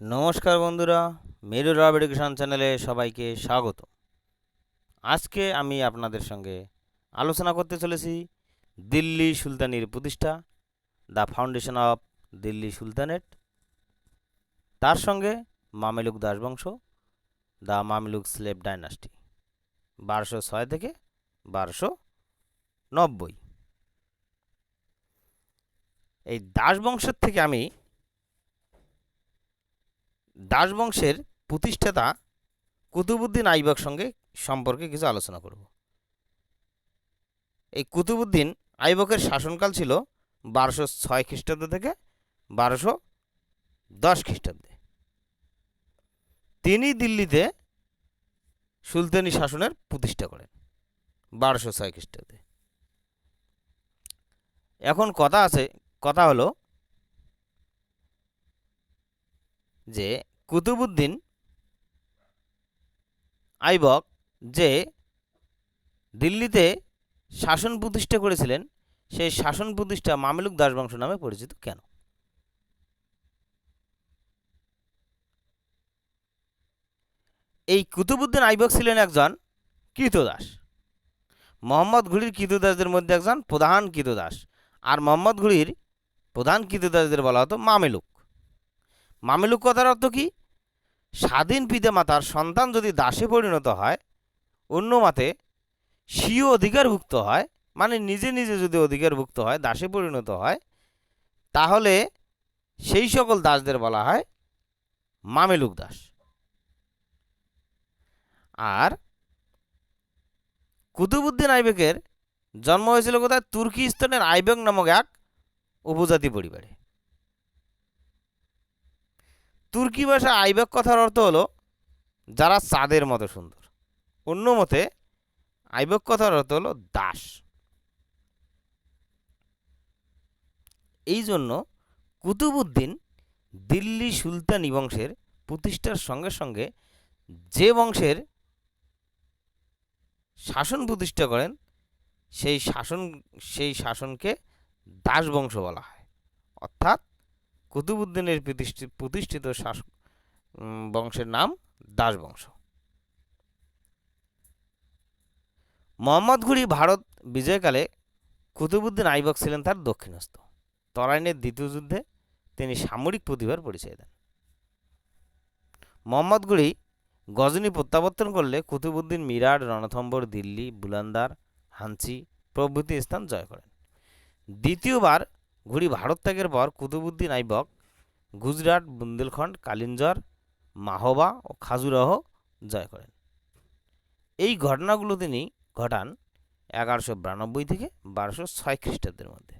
নমস্কার বন্ধুরা, মেরু রব এডুকেশন চ্যানেলে সবাইকে স্বাগত। আজকে আমি আপনাদের সঙ্গে আলোচনা করতে চলেছি দিল্লি সুলতানির প্রতিষ্ঠা, the foundation of Delhi sultanate. তার সঙ্গে মামেলুক দাসবংশ দ্য মামেলুক স্লেভ ডাইনাস্টি, বারোশো ছয় থেকে বারোশো নব্বই। এই দাসবংশের থেকে আমি দাসবংশের প্রতিষ্ঠাতা কুতুবুদ্দিন আইবক সঙ্গে সম্পর্কে কিছু আলোচনা করব। এই কুতুবুদ্দিন আইবকের শাসনকাল ছিল বারোশো ছয় খ্রিস্টাব্দ থেকে বারোশো দশ খ্রিস্টাব্দে। তিনি দিল্লিতে সুলতানি শাসনের প্রতিষ্ঠা করেন বারোশো ছয় খ্রিস্টাব্দে। এখন কথা আছে, কথা হলো যে কুতুবুদ্দিন, আইবক, যে দিল্লিতে শাসন প্রতিষ্ঠা করেছিলেন, সেই শাসন প্রতিষ্ঠা মামেলুক দাসবংশ নামে পরিচিত কেন? এই কুতুবুদ্দিন আইবক ছিলেন একজন কৃতদাস মোহাম্মদ ঘুরির কৃতদাসদের মধ্যে একজন প্রধান কৃতদাস আর মোহাম্মদ ঘুরির প্রধান কৃতদাসদের বলা হতো মামেলুক। মামেলুক কথার অর্থ কি? স্বাধীন পিতামাতার সন্তান যদি দাসে পরিণত হয়, অন্য মতে স্বীয় অধিকারভুক্ত হয় মানে নিজে নিজে যদি অধিকারভুক্ত হয়, দাসে পরিণত হয়, তাহলে সেই সকল দাসদের বলা হয় মামেলুক দাস। আর কুতুবুদ্দিন আইবেকের জন্ম হয়েছিল কোথায়? তুর্কিস্তানের আইবেক নামক এক উপজাতি পরিবারে। তুর্কি ভাষা আইবেক কথার অর্থ হলো, যারা চাঁদের মতো সুন্দর। অন্য মতে, আইবেক কথার অর্থ হলো দাস। এই জন্য কুতুবুদ্দিন দিল্লি সুলতানি বংশের প্রতিষ্ঠার সঙ্গে সঙ্গে যে বংশের শাসন প্রতিষ্ঠা করেন, সেই শাসন, সেই শাসনকে দাস বংশ বলা হয়। অর্থাৎ কুতুবুদ্দিনের প্রতিষ্ঠিত শাসক বংশের নাম দাস বংশ ভারত বিজয়কালে কুতুবুদ্দিন আইবক ছিলেন তার দক্ষিণস্থ। তরাইনের দ্বিতীয় যুদ্ধে তিনি সামরিক প্রতিভার পরিচয় দেন। মোহাম্মদ গজনী প্রত্যাবর্তন করলে কুতুবুদ্দিন মিরাট, রণথম্বর, দিল্লি, বুলান্দার হাঞ্চি প্রভৃতি স্থান জয় করেন। দ্বিতীয়বার ঘুরি ভারত ত্যাগের পর কুতুবুদ্দিন আইবক, গুজরাট বুন্দেলখণ্ড কালিঞ্জর মাহবা ও খাজুরাহ জয় করেন। এই ঘটনাগুলো তিনি ঘটান এগারোশো বিরানব্বই থেকে বারোশো ছয় খ্রিস্টাব্দের মধ্যে।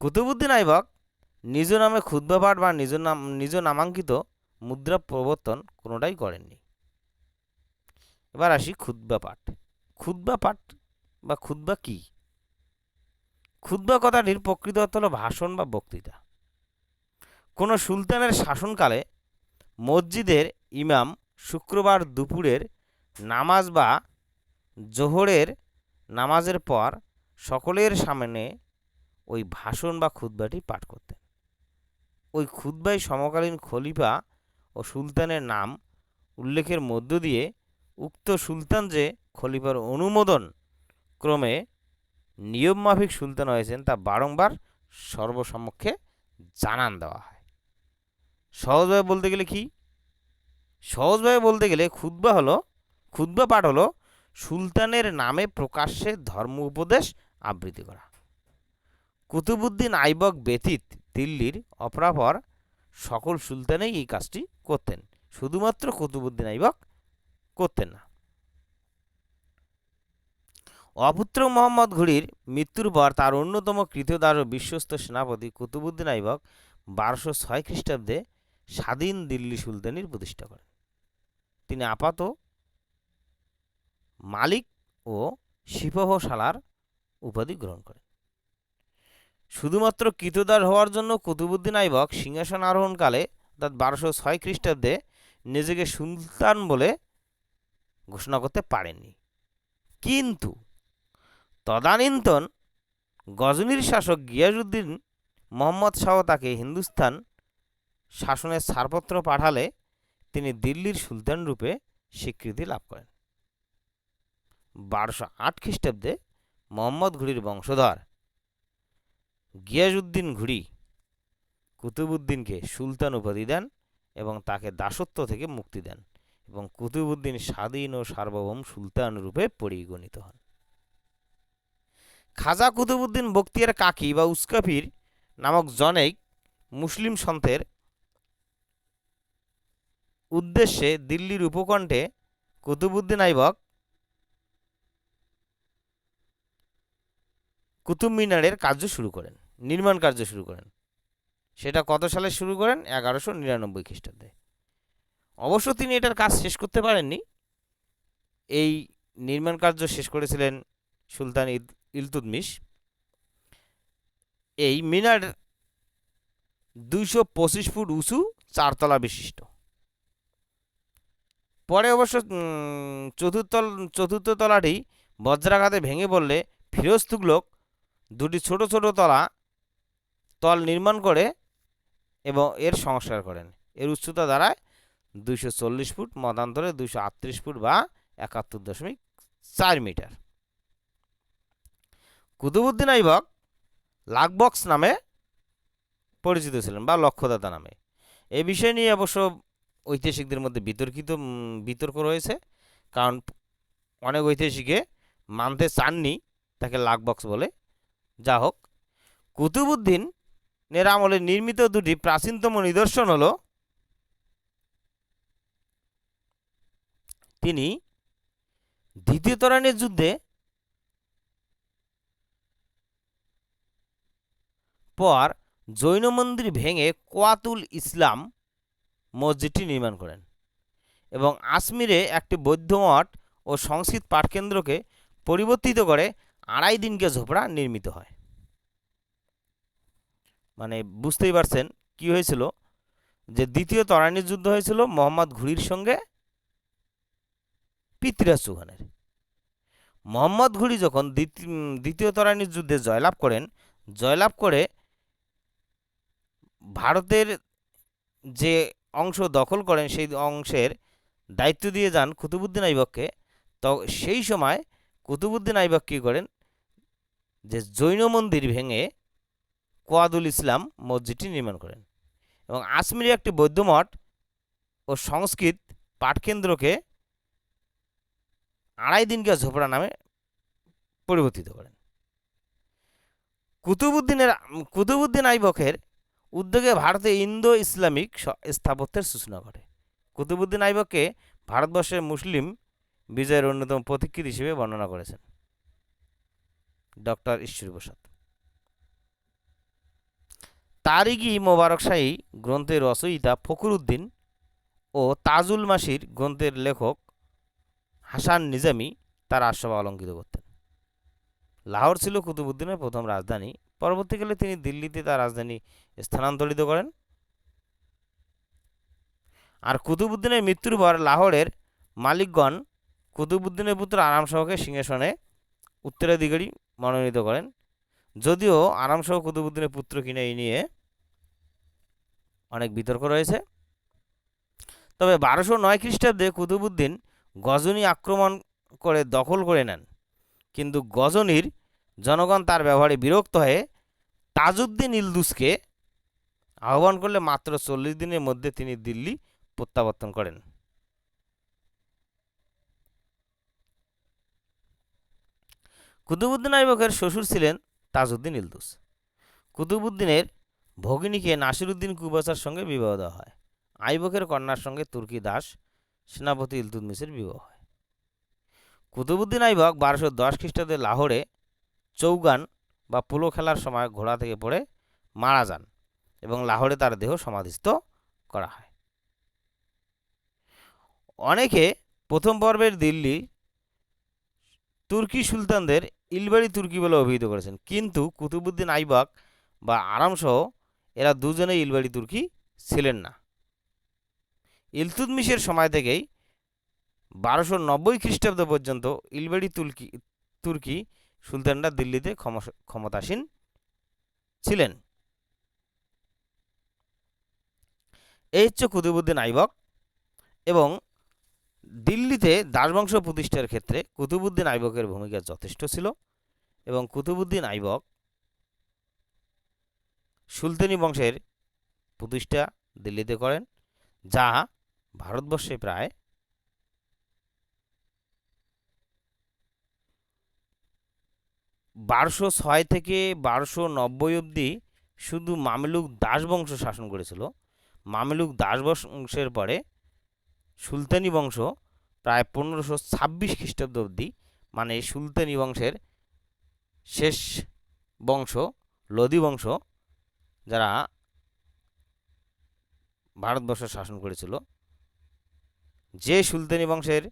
কুতুবুদ্দিন আইবক নিজ নামে ক্ষুদ্র পাঠ বা নিজ নাম, নিজ নামাঙ্কিত মুদ্রা প্রবর্তন কোনোটাই করেননি। এবার আসি ক্ষুদ্বা পাঠ ক্ষুদ্বা পাঠ বা ক্ষুদ্বা কী? ক্ষুদ্র কথাটির প্রকৃত অর্থ হল ভাষণ বা বক্তৃতা। কোনো সুলতানের শাসনকালে মসজিদের ইমাম শুক্রবার দুপুরের নামাজ বা জোহরের নামাজের পর সকলের সামনে ওই ভাষণ বা খুদ্বাটি পাঠ করতেন। ওই খুদ্বায় সমকালীন খলিফা ও সুলতানের নাম উল্লেখের মধ্য দিয়ে উক্ত সুলতান যে খলিফার অনুমোদন ক্রমে নিয়মমাফিক সুলতান হয়েছেন তা বারংবার সর্বসমক্ষে জানান দেওয়া হয়। সহজভাবে বলতে গেলে কি? সহজভাবে বলতে গেলে খুদ্া হলো খুদ্া পাঠ হলো সুলতানের নামে প্রকাশ্যে ধর্ম উপদেশ আবৃত্তি করা। কুতুবুদ্দিন আইবক ব্যতীত দিল্লির অপরাপর সকল সুলতানেই এই কাজটি করতেন। শুধুমাত্র কুতুবুদ্দিন আইবক করতেন না। অপুত্র মোহাম্মদ ঘুরির মৃত্যুর পর তার অন্যতম কৃতদাস ও বিশ্বস্ত সেনাপতি কুতুবুদ্দিন আইবক বারোশো ছয় খ্রিস্টাব্দে স্বাধীন দিল্লি সুলতানির প্রতিষ্ঠা করেন। তিনি আপাত মালিক ও সিপাহ সালার উপাধি গ্রহণ করেন। শুধুমাত্র কৃতদাস হওয়ার জন্য কুতুবুদ্দিন আইবক সিংহাসন আরোহণকালে অর্থাৎ বারোশো ছয় খ্রিস্টাব্দে নিজেকে সুলতান বলে ঘোষণা করতে পারেননি। কিন্তু তদানীন্তন গজনীর শাসক গিয়াসুদ্দিন মোহাম্মদ শাহ তাকে হিন্দুস্তান শাসনের ছাড়পত্র পাঠালে তিনি দিল্লির সুলতান রূপে স্বীকৃতি লাভ করেন। বারোশো আট খ্রিস্টাব্দে মোহাম্মদ ঘুরির বংশধর গিয়াসউদ্দিন ঘুরি কুতুবুদ্দিনকে সুলতান উপাধি দেন এবং তাকে দাসত্ব থেকে মুক্তি দেন এবং কুতুবুদ্দিন স্বাধীন ও সার্বভৌম সুলতান রূপে পরিগণিত হন। খাজা কুতুবুদ্দিন বক্তিয়ার কাকি বা উস্কাফির নামক জনেক মুসলিম সন্তের উদ্দেশ্যে দিল্লির উপকণ্ঠে কুতুবুদ্দিন আইবক কুতুব মিনারের কার্য শুরু করেন, নির্মাণ কার্য শুরু করেন। সেটা কত সালে শুরু করেন? এগারোশো নিরানব্বই খ্রিস্টাব্দে। অবশ্য তিনি এটার কাজ শেষ করতে পারেননি। এই নির্মাণ কার্য শেষ করেছিলেন সুলতান ইলতুদমিশ এই মিনার দুইশো পঁচিশ ফুট উঁচু চারতলা বিশিষ্ট। পরে অবশ্য উম, চতুর্থ তলাটি বজ্রাঘাতে ভেঙে পড়লে ফিরোজ তুগলক দুটি ছোট ছোট তলা তল নির্মাণ করে এবং এর সংস্কার করেন। এর উচ্চতা দাঁড়ায় দুইশো চল্লিশ ফুট মতান্তরে দুইশো আটত্রিশ ফুট বা একাত্তর দশমিক চার মিটার। কুতুবুদ্দিন আইবক লাকবক্স নামে পরিচিত ছিলেন বা লক্ষ্যদাতা নামে। এ বিষয় নিয়ে অবশ্য ঐতিহাসিকদের মধ্যে বিতর্কিত বিতর্ক রয়েছে। কারণ অনেক ঐতিহাসিকে মানতে চাননি তাকে লাকবক্স বলে। যা হোক, কুতুবুদ্দিনের আমলে নির্মিত দুটি প্রাচীনতম নিদর্শন হলো তিনি দ্বিতীয় তরানের যুদ্ধে পর জৈন মন্দির ভেঙে কোয়াতুল ইসলাম মসজিদটি নির্মাণ করেন এবং আজমিরে একটি বৌদ্ধ মঠ ও সংস্কৃত পাঠকেন্দ্রকে পরিবর্তিত করে আড়াই দিনকে ঝোপড়া নির্মিত হয়। মানে বুঝতেই পারছেন কি হয়েছিল? যে দ্বিতীয় তরানীর যুদ্ধ হয়েছিল মোহাম্মদ ঘুরির সঙ্গে পৃথ্বীরাজ চৌহানের। মোহাম্মদ ঘুরি যখন দ্বিতীয় তরানীর যুদ্ধে জয়লাভ করেন, জয়লাভ করে ভারতের যে অংশ দখল করেন সেই অংশের দায়িত্ব দিয়ে যান কুতুবুদ্দিন আইবককে, তো সেই সময় কুতুবুদ্দিন আইবক কী করেন? যে জৈন মন্দির ভেঙে কোয়াদুল ইসলাম মসজিদটি নির্মাণ করেন এবং আজমিরে একটি বৌদ্ধ মঠ ও সংস্কৃত পাঠকেন্দ্রকে আড়াই দিনকে ঝোপড়া নামে পরিবর্তিত করেন। কুতুবুদ্দিনের, কুতুবুদ্দিন আইবকের উদ্যোগে ভারতে ইন্দো ইসলামিক স্থাপত্যের সূচনা করে কুতুবুদ্দিন আইবককে ভারতবর্ষের মুসলিম বিজয়ের অন্যতম প্রতীক্ষিত হিসেবে বর্ণনা করেছেন। ডক্টর ঈশ্বরী প্রসাদ। তারিগি মোবারক শাহী গ্রন্থের রচয়িতা ফখরুদ্দিন ও তাজুল মাসির গ্রন্থের লেখক হাসান নিজামি তার আশ্রম অলঙ্কিত করতেন। লাহোর ছিল কুতুবুদ্দিনের প্রথম রাজধানী পরবর্তীকালে তিনি দিল্লিতে তার রাজধানী স্থানান্তরিত করেন। আর কুতুবুদ্দিনের মৃত্যুর পর লাহোরের মালিকগণ কুতুবুদ্দিনের পুত্র আরাম শাহকে সিংহাসনে উত্তরাধিকারী মনোনীত করেন। যদিও আরাম শাহ কুতুবুদ্দিনের পুত্র কিনে এই নিয়ে অনেক বিতর্ক রয়েছে। তবে বারোশো নয় খ্রিস্টাব্দে কুতুবুদ্দিন গজনী আক্রমণ করে দখল করে নেন। কিন্তু গজনীর জনগণ তার ব্যবহারে বিরক্ত হয়ে তাজউদ্দিন ইলদুসকে আহ্বান করলে মাত্র চল্লিশ দিনের মধ্যে তিনি দিল্লি প্রত্যাবর্তন করেন। কুতুবুদ্দিন আইবকের শ্বশুর ছিলেন তাজউদ্দিন ইলদুস। কুতুবুদ্দিনের ভগিনীকে নাসিরুদ্দিন কুবাসার সঙ্গে বিবাহ দেওয়া হয়। আইবকের কন্যার সঙ্গে তুর্কি দাস সেনাপতি ইলতুতমিশের বিবাহ হয়। কুতুবুদ্দিন আইবক বারোশো দশ খ্রিস্টাব্দে লাহোরে চৌগান বা পোলো খেলার সময় ঘোড়া থেকে পড়ে মারা যান এবং লাহোরে তার দেহ সমাধিস্থ করা হয়। অনেকে প্রথম পর্বের দিল্লি তুর্কি সুলতানদের ইলবাড়ি তুর্কি বলে অভিহিত করেছেন। কিন্তু কুতুবুদ্দিন আইবাক বা আরামসহ এরা দুজনেই ইলবাড়ি তুর্কি ছিলেন না। ইলতুতমিশের সময় থেকেই বারোশো নব্বই খ্রিস্টাব্দ পর্যন্ত ইলবাড়ি তুর্কি তুর্কি সুলতানরা দিল্লিতে ক্ষমতাসীন ছিলেন। এই হচ্ছে কুতুবুদ্দিন আইবক এবং দিল্লিতে দাসবংশ প্রতিষ্ঠার ক্ষেত্রে কুতুবুদ্দিন আইবকের ভূমিকা যথেষ্ট ছিল এবং কুতুবুদ্দিন আইবক সুলতানি বংশের প্রতিষ্ঠা দিল্লিতে করেন, যা ভারতবর্ষে প্রায় বারোশো ছয় থেকে বারোশো নব্বই অবধি শুধু মামলুক দাসবংশ শাসন করেছিল। মামলুক দাসবংশের পরে সুলতানি বংশ প্রায় পনেরোশো ছাব্বিশ খ্রিস্টাব্দ অবধি মানে সুলতানি বংশের শেষ বংশ, লোদি বংশ, যারা ভারতবর্ষ শাসন করেছিল। যে সুলতানি বংশের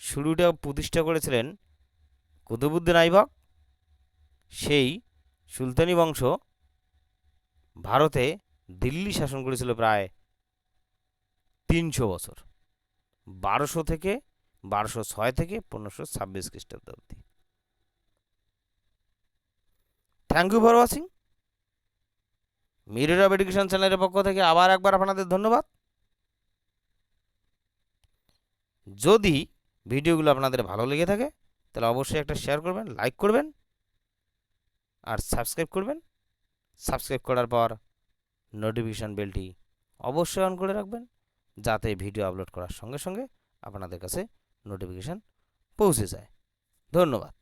শুরুটা প্রতিষ্ঠা করেছিলেন কুতুবুদ্দিন আইবক সেই সুলতানি বংশ ভারতে দিল্লি শাসন করেছিল প্রায় তিনশো বছর, বারোশো থেকে বারোশো ছয় থেকে পনেরোশো ছাব্বিশ খ্রিস্টাব্দ অবধি। Thank you for watching Mirror of Education চ্যানেলের পক্ষ থেকে আবার একবার আপনাদের ধন্যবাদ। যদি ভিডিওগুলো আপনাদের ভালো লেগে থাকে, তাহলে অবশ্যই একটা শেয়ার করবেন লাইক করবেন। আর সাবস্ক্রাইব করবেন। সাবস্ক্রাইব করার পর নোটিফিকেশান বেলটি অবশ্যই অন করে রাখবেন, যাতে ভিডিও আপলোড করার সঙ্গে সঙ্গে আপনাদের কাছে নোটিফিকেশান পৌঁছে যায়। ধন্যবাদ।